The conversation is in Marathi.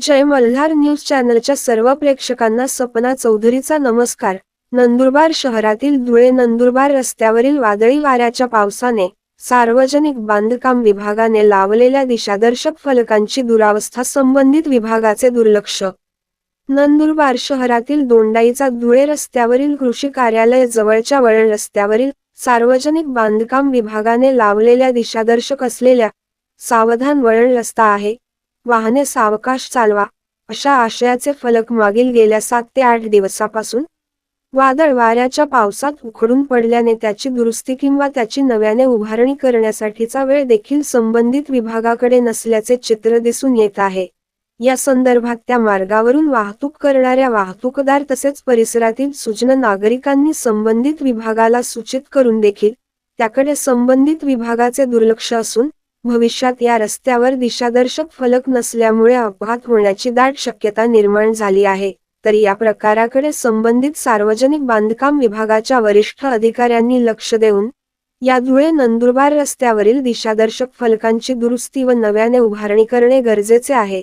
जय मल्हार न्यूज चॅनलच्या सर्व प्रेक्षकांना सपना चौधरीचा नमस्कार. नंदुरबार शहरातील धुळे नंदुरबार रस्त्यावरील वादळी वाऱ्याच्या पावसाने सार्वजनिक बांधकाम विभागाने लावलेल्या दिशादर्शक फलकांची दुरावस्था संबंधित विभागाचे दुर्लक्ष. नंदुरबार शहरातील दोंडाईचा धुळे रस्त्यावरील कृषी कार्यालय जवळच्या वळण रस्त्यावरील सार्वजनिक बांधकाम विभागाने लावलेल्या दिशादर्शक असलेल्या सावधान वळण रस्ता आहे. वाहने सावकाश चालवा अशा आशयाचे फलक मागील गेल्या सात ते आठ दिवसापासून. वादळ वाऱ्याच्या पावसात उखडून पडल्याने त्याची दुरुस्ती किंवा त्याची नव्याने उभारणी करण्यासाठीचा वेळ देखील संबंधित विभागाकडे नसल्याचे चित्र दिसून येत आहे. या संदर्भात त्या मार्गावरून वाहतूक करणाऱ्या वाहतूकदार तसेच परिसरातील सूचना नागरिकांनी संबंधित विभागाला सूचित करून देखील त्याकडे संबंधित विभागाचे दुर्लक्ष असून भविष्यात या रस्त्यावर दिशादर्शक फलक नसल्यामुळे अपघात होण्याची दाट शक्यता निर्माण झाली आहे. तर या प्रकाराकडे संबंधित सार्वजनिक बांधकाम विभागाच्या वरिष्ठ अधिकाऱ्यांनी लक्ष देऊन या धुळे नंदुरबार रस्त्यावरील दिशादर्शक फलकांची दुरुस्ती व नव्याने उभारणी करणे गरजेचे आहे.